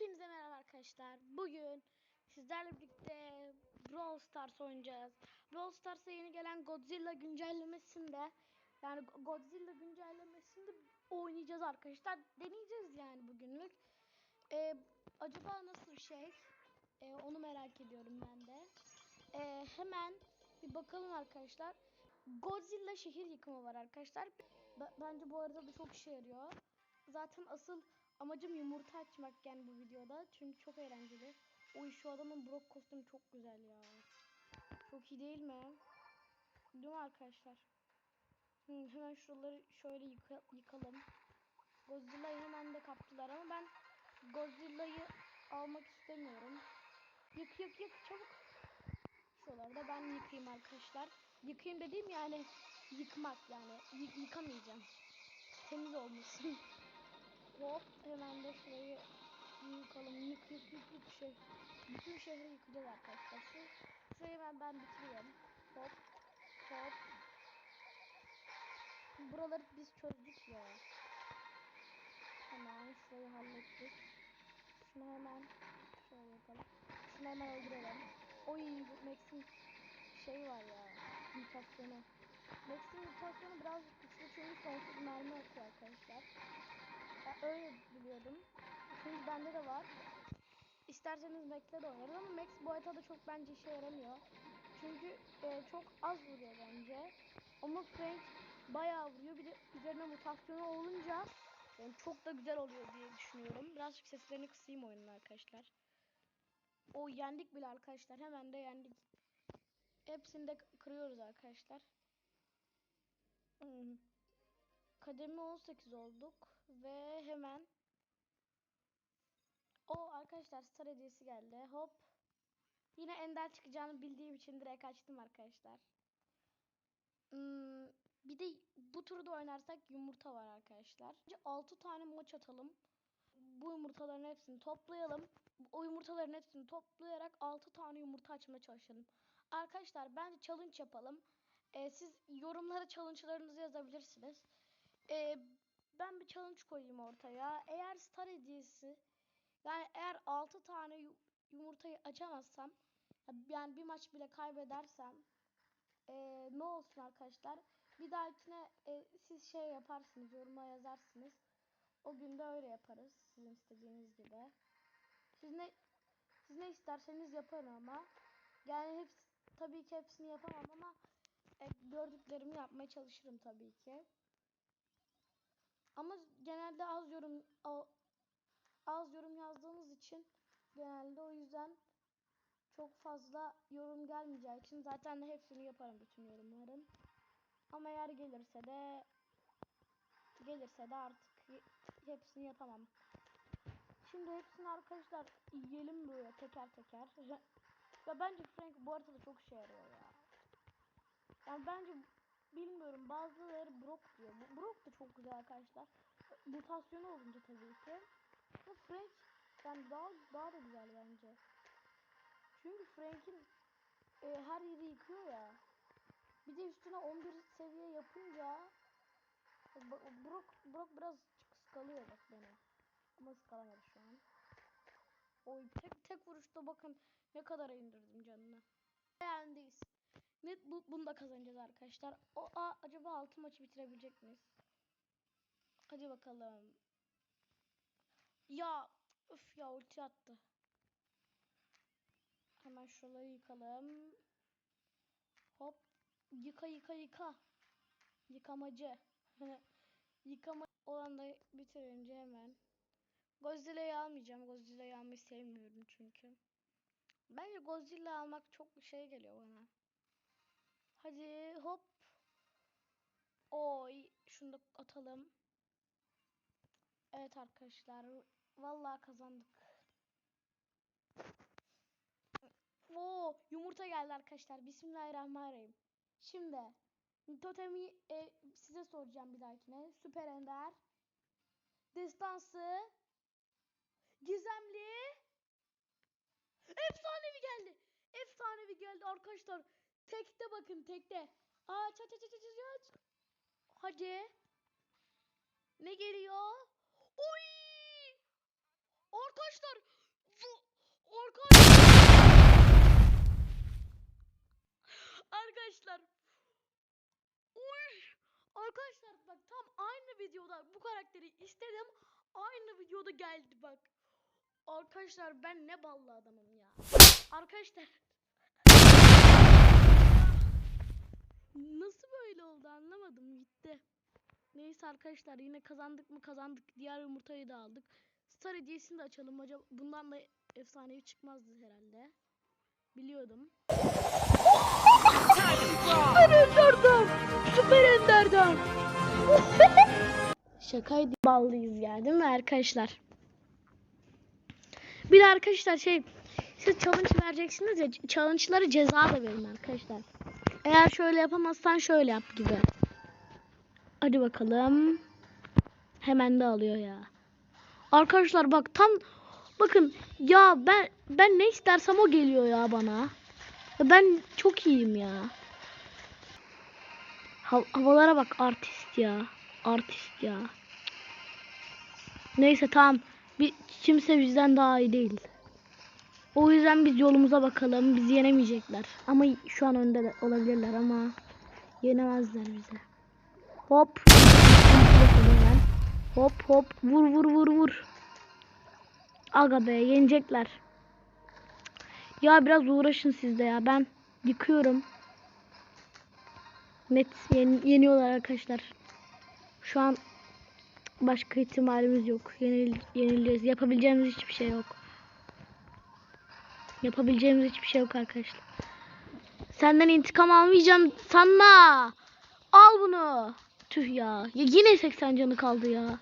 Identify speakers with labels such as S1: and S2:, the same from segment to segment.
S1: Hepinize merhaba arkadaşlar. Bugün sizlerle birlikte Brawl Stars oynayacağız. Brawl Stars'a yeni gelen Godzilla güncellemesinde yani Godzilla güncellemesinde oynayacağız arkadaşlar. Deneyeceğiz yani bugünlük. Ee, acaba nasıl şey? Ee, onu merak ediyorum ben de. Ee, hemen bir bakalım arkadaşlar. Godzilla şehir yıkımı var arkadaşlar. B- bence bu arada da çok işe yarıyor. Zaten asıl amacım yumurta açmak yani bu videoda. Çünkü çok eğlenceli. Oy şu adamın Brock kostümü çok güzel ya. Çok iyi değil mi? Değil mi arkadaşlar? Hemen şuraları şöyle yıka- yıkalım. Godzilla'yı hemen de kaptılar ama ben Godzilla'yı almak istemiyorum. Yık yık yık çabuk. Şuraları da ben yıkayayım arkadaşlar. Yıkayayım dediğim yani yıkmak yani. Y- yıkamayacağım. Temiz olmasın. Hop hemen de şurayı yıkalım. Yık yık yık yık şey. Bütün şehri yıkacağız arkadaşlar. Şu, şurayı ben, ben bitiriyorum. Hop hop. Buraları biz çözdük ya. Hemen şurayı hallettik. Şunu hemen şöyle yapalım. Şunu hemen öldürelim. Oy Max'in şey var ya. Mutasyonu. Max'in mutasyonu biraz güçlü çünkü sonsuz mermi atıyor arkadaşlar. Öyle biliyordum. Çünkü bende de var. İsterseniz Max'le de oynarız ama Max bu haritada çok bence işe yaramıyor. Çünkü e, çok az vuruyor bence. Ama Frank bayağı vuruyor. Bir de üzerine mutasyonu olunca yani çok da güzel oluyor diye düşünüyorum. Birazcık seslerini kısayım oyunun arkadaşlar. O yendik bile arkadaşlar. Hemen de yendik. Hepsini de kırıyoruz arkadaşlar. Hmm. Kademe 18 olduk ve hemen o arkadaşlar star hediyesi geldi. Hop. Yine ender çıkacağını bildiğim için direkt açtım arkadaşlar. Hmm, bir de bu turda oynarsak yumurta var arkadaşlar. Önce 6 tane maç atalım. Bu yumurtaların hepsini toplayalım. O yumurtaların hepsini toplayarak 6 tane yumurta açmaya çalışalım. Arkadaşlar bence challenge yapalım. Ee, siz yorumlara challenge'larınızı yazabilirsiniz. Ee, ben bir challenge koyayım ortaya. Eğer star hediyesi yani eğer 6 tane yu- yumurtayı açamazsam yani bir maç bile kaybedersem ee, ne olsun arkadaşlar bir dahakine e, siz şey yaparsınız yoruma yazarsınız. O gün de öyle yaparız sizin istediğiniz gibi. Siz ne siz ne isterseniz yaparım ama yani hepsi tabii ki hepsini yapamam ama e, gördüklerimi yapmaya çalışırım tabii ki. Ama genelde az yorum az yorum yazdığınız için genelde o yüzden çok fazla yorum gelmeyeceği için zaten hepsini yaparım bütün yorumların. Ama eğer gelirse de gelirse de artık hepsini yapamam. Şimdi hepsini arkadaşlar yiyelim böyle teker teker. Ya bence Frank bu arada çok işe yarıyor ya. Yani bence bilmiyorum bazıları Brock diyor. Brock da çok güzel arkadaşlar. Mutasyonu olunca tabii ki. Ama Frank yani daha daha da güzel bence. Çünkü Frank'in e, her yeri yıkıyor ya. Bir de üstüne 11 seviye yapınca Brock, Brock biraz kıskalıyor bak beni. Ama ıskalamadı şu an. Oy tek tek vuruşta bakın ne kadar indirdim canını. Beğendiyiz. Ne bu bunu da kazanacağız arkadaşlar. O a, acaba altı maçı bitirebilecek miyiz? Hadi bakalım. Ya öf ya ulti attı. Hemen şuraları yıkalım. Hop. Yıka yıka yıka. Yıkamacı. Yıkama olan da bitirince hemen. Godzilla'yı almayacağım. Godzilla'yı almayı sevmiyorum çünkü. Bence Godzilla almak çok şey geliyor bana. Hadi hop. Oy şunu da atalım. Evet arkadaşlar. Vallahi kazandık. Oo yumurta geldi arkadaşlar. Bismillahirrahmanirrahim. Şimdi totemi e, size soracağım bir dahakine. Süper Ender. Destansı. Gizemli. Efsanevi geldi. Efsanevi geldi arkadaşlar. Tekte bakın tekte. Aç aç aç aç aç aç. Hadi. Ne geliyor? Oy! Arkadaşlar arkadaşlar Arkadaşlar Oy! Arkadaşlar bak tam aynı videoda bu karakteri istedim. Aynı videoda geldi bak. Arkadaşlar ben ne ballı adamım ya. Arkadaşlar Nasıl böyle oldu anlamadım gitti. Neyse arkadaşlar yine kazandık mı kazandık. Diğer yumurtayı da aldık. Star hediyesini de açalım. Acaba bundan da efsanevi çıkmazdı herhalde. Biliyordum. Süper Ender'den. Süper Ender'den. Şakaydı. Ballıyız ya değil mi arkadaşlar? Bir de arkadaşlar şey siz challenge vereceksiniz ya challenge'ları ceza da verin arkadaşlar. Eğer şöyle yapamazsan şöyle yap gibi. Hadi bakalım. Hemen de alıyor ya. Arkadaşlar bak tam bakın ya ben ben ne istersem o geliyor ya bana. Ben çok iyiyim ya. Ha- havalara bak artist ya. Artist ya. Neyse tamam. Bir kimse bizden daha iyi değil. O yüzden biz yolumuza bakalım. Bizi yenemeyecekler. Ama şu an önde de olabilirler ama yenemezler bizi. Hop. Hop hop. Vur vur vur vur. Aga be yenecekler. Ya biraz uğraşın siz de ya. Ben yıkıyorum. Net yen- yeniyorlar arkadaşlar. Şu an başka ihtimalimiz yok. Yenil yenileceğiz. Yapabileceğimiz hiçbir şey yok. Yapabileceğimiz hiçbir şey yok arkadaşlar. Senden intikam almayacağım sanma. Al bunu. Tüh ya. ya. Yine 80 canı kaldı ya.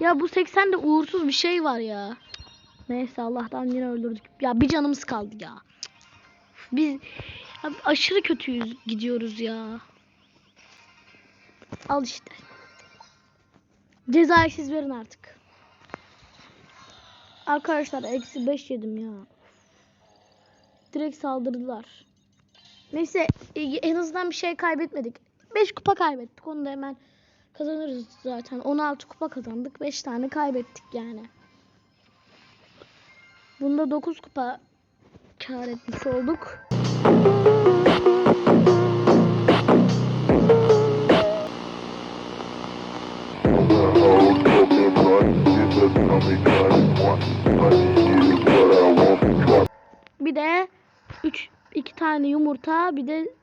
S1: Ya bu 80'de uğursuz bir şey var ya. Neyse Allah'tan yine öldürdük. Ya bir canımız kaldı ya. Biz ya aşırı kötüyüz gidiyoruz ya. Al işte. Cezayı siz verin artık. Arkadaşlar eksi 5 yedim ya. Direkt saldırdılar. Neyse e, en azından bir şey kaybetmedik. 5 kupa kaybettik. Onu da hemen kazanırız zaten. 16 kupa kazandık. 5 tane kaybettik yani. Bunda 9 kupa kar etmiş olduk. Bir de 3 2 tane yumurta, bir de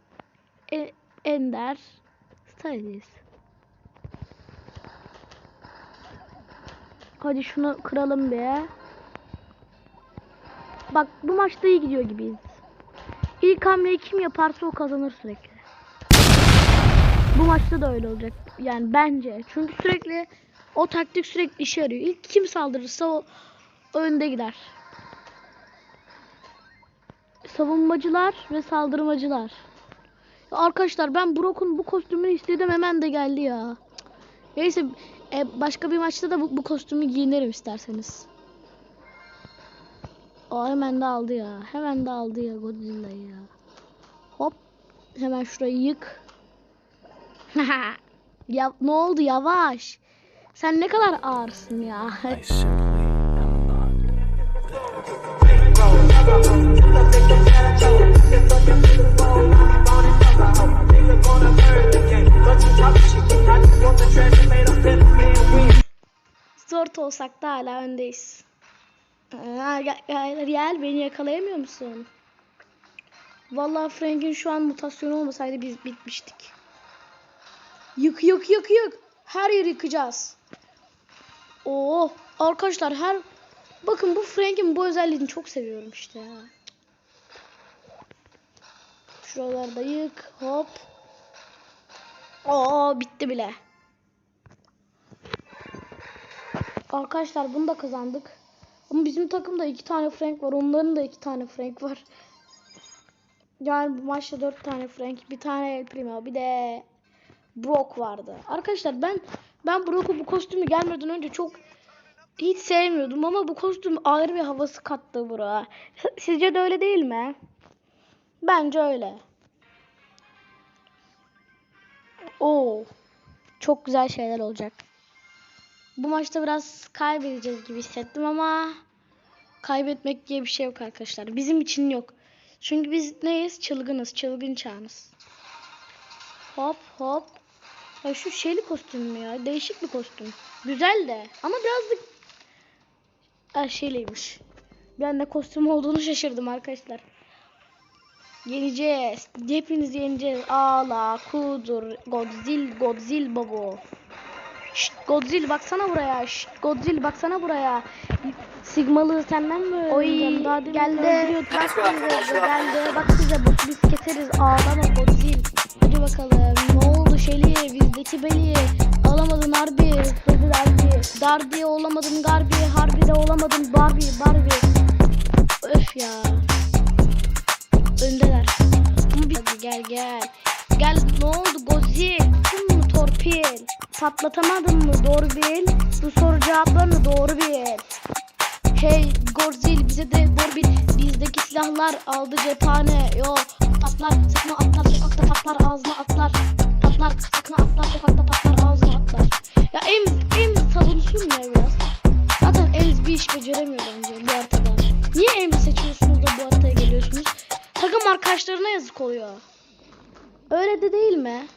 S1: e, ender sayılıyız. Hadi şunu kıralım bir. Bak bu maçta iyi gidiyor gibiyiz. İlk hamleyi kim yaparsa o kazanır sürekli. Bu maçta da öyle olacak. Yani bence. Çünkü sürekli o taktik sürekli işe yarıyor. İlk kim saldırırsa o önde gider. Savunmacılar ve saldırmacılar. Ya arkadaşlar ben Brock'un bu kostümünü istedim hemen de geldi ya. Neyse e, başka bir maçta da bu, bu kostümü giyinirim isterseniz. O hemen de aldı ya. Hemen de aldı ya Godzilla'yı ya. Hop. Hemen şurayı yık. ya ne oldu yavaş. Sen ne kadar ağırsın ya. Zor olsak da hala öndeyiz. Gel, beni yakalayamıyor musun? Vallahi Frank'in şu an mutasyonu olmasaydı biz bitmiştik. Yık yık yık yık. Her yeri yıkacağız. Oo, arkadaşlar her bakın bu Frank'in bu özelliğini çok seviyorum işte ya. Şuralarda yık hop. Oo bitti bile. Arkadaşlar bunu da kazandık. Ama bizim takımda iki tane Frank var. Onların da iki tane Frank var. Yani bu maçta dört tane Frank, bir tane El Primo, bir de Brock vardı. Arkadaşlar ben ben Brock'u bu kostümü gelmeden önce çok hiç sevmiyordum ama bu kostüm ayrı bir havası kattı Brock'a. Sizce de öyle değil mi? Bence öyle. Oo. Çok güzel şeyler olacak. Bu maçta biraz kaybedeceğiz gibi hissettim ama kaybetmek diye bir şey yok arkadaşlar. Bizim için yok. Çünkü biz neyiz? Çılgınız. Çılgın çağınız. hop hop. Ya şu şeyli kostüm mü ya? Değişik bir kostüm. Güzel de ama birazcık ha, şeyliymiş. Ben de kostüm olduğunu şaşırdım arkadaşlar. Yeneceğiz. Hepiniz yeneceğiz. Ağla, kudur, Godzilla, Godzilla babo. Şşt Godzilla baksana buraya. Şşt Godzilla baksana buraya. Sigmalı senden mi öğreneceğim? Daha demin
S2: geldi.
S1: Bak bize geldi. Bak bize bak biz keseriz. Ağlama Godzilla. Hadi bakalım. Ne oldu Şeli? Bizdeki beli. Alamadın harbi. Hızlı darbi. Darbi olamadın garbi. Harbi de olamadın Barbie. Barbie. Öf ya. Gel gel. Gel ne oldu Godzilla? Kim mi torpil? Patlatamadın mı doğru bil. Bu soru cevaplarını doğru bil. Hey Godzilla bize de doğru bil. Bizdeki silahlar aldı cephane. Yo patlar sakın atlar sokakta patlar ağzına atlar. Patlar sakın atlar sokakta patlar ağzına atlar. Ya Ems, Ems savunsun ya biraz. Zaten Ems bir iş beceremiyor bence bu haritada. Niye Ems seçiyorsunuz da bu haritaya geliyorsunuz? Takım arkadaşlarına yazık oluyor. Öyle de değil mi?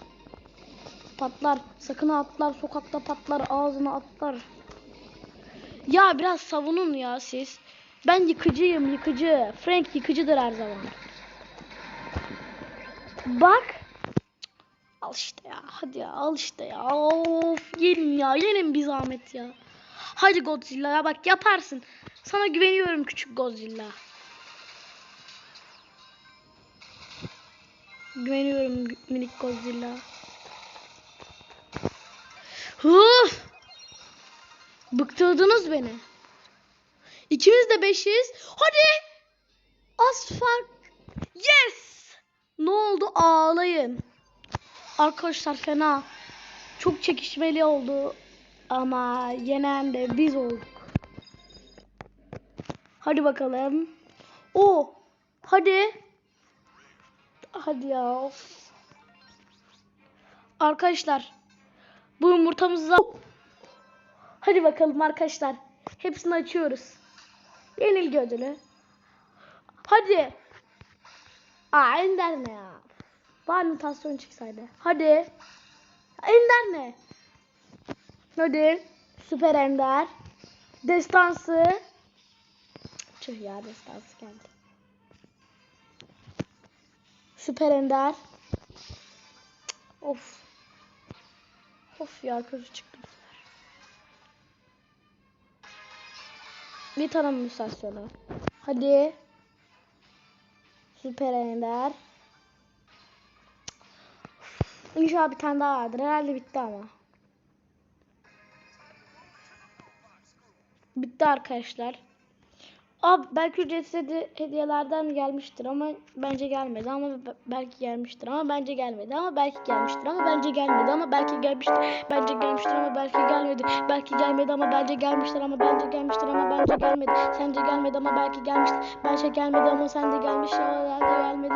S1: Patlar, sakın atlar, sokakta patlar, ağzına atlar. Ya biraz savunun ya siz. Ben yıkıcıyım, yıkıcı. Frank yıkıcıdır her zaman. Bak. Al işte ya. Hadi ya, al işte ya. Of, yenin ya. Yenin bir zahmet ya. Hadi Godzilla ya bak yaparsın. Sana güveniyorum küçük Godzilla. Güveniyorum minik Godzilla. Huf! Bıktırdınız beni. İkimiz de beşiz. Hadi! Az fark. Yes! Ne oldu? Ağlayın. Arkadaşlar fena. Çok çekişmeli oldu. Ama yenen de biz olduk. Hadi bakalım. O. Hadi. Hadi ya. of. Arkadaşlar. Bu yumurtamızda. Hadi bakalım arkadaşlar. Hepsini açıyoruz. Yenilgi ödülü. Hadi. Aa Ender ne ya? Bari mutasyon çıksaydı. Hadi. Ender ne? Hadi. Süper Ender. Destansı. Tüh ya destansı geldi. Süper Ender. Of. Of ya kötü çıktı. Bir tane müsasyonu. Hadi. Süper Ender. İnşallah bir tane daha vardır. Herhalde bitti ama. Bitti arkadaşlar. Abi belki ücretsiz hedi- hediyelerden gelmiştir ama bence gelmedi ama be- belki gelmiştir ama bence gelmedi ama belki gelmiştir ama bence gelmedi ama belki gelmiştir bence gelmiştir ama belki gelmedi belki gelmedi ama bence gelmiştir ama bence gelmiştir ama bence gelmedi sence gelmedi ama belki gelmiştir bence gelmedi ama sende gelmiş ama bence gelmedi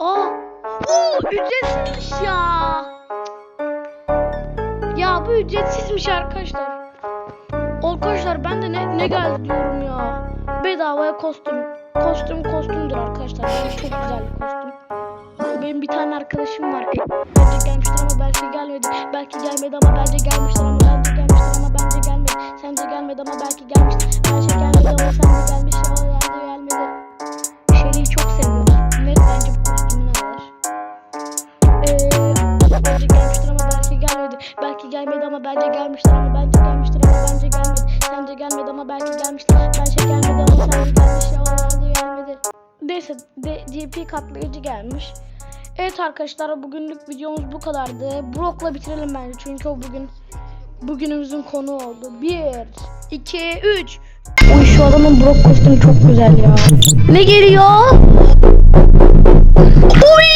S1: Aa! Oo, ücretsizmiş ya. Ya bu ücretsizmiş arkadaşlar. Arkadaşlar ben de ne, ne geldi diyorum ya. Bedavaya kostüm. Kostüm kostümdür arkadaşlar. Yani çok güzel bir kostüm. Benim bir tane arkadaşım var. E, bence gelmiştir ama belki gelmedi. Belki gelmedi ama bence gelmiştir ama bence gelmiştir ama bence gelmedi. Sence gelmedi ama belki gelmiştir. Bence gelmedi ama sence gelmiş ama bence gelmedi. Şeli'yi çok seviyorum. Net bence bu kostümünü alır. Ee, bence gelmiştir ama belki gelmedi. Belki gelmedi ama bence gelmiştir ama bence bence Sence gelmedi ama belki gelmiştir. Bence gelmedi ama sence gelmiş ama bence gelmedi. Neyse de, DP katlayıcı gelmiş. Evet arkadaşlar bugünlük videomuz bu kadardı. Brock'la bitirelim bence çünkü o bugün bugünümüzün konu oldu. 1 2 3 Oy şu adamın Brock kostümü çok güzel ya. Ne geliyor? Oy!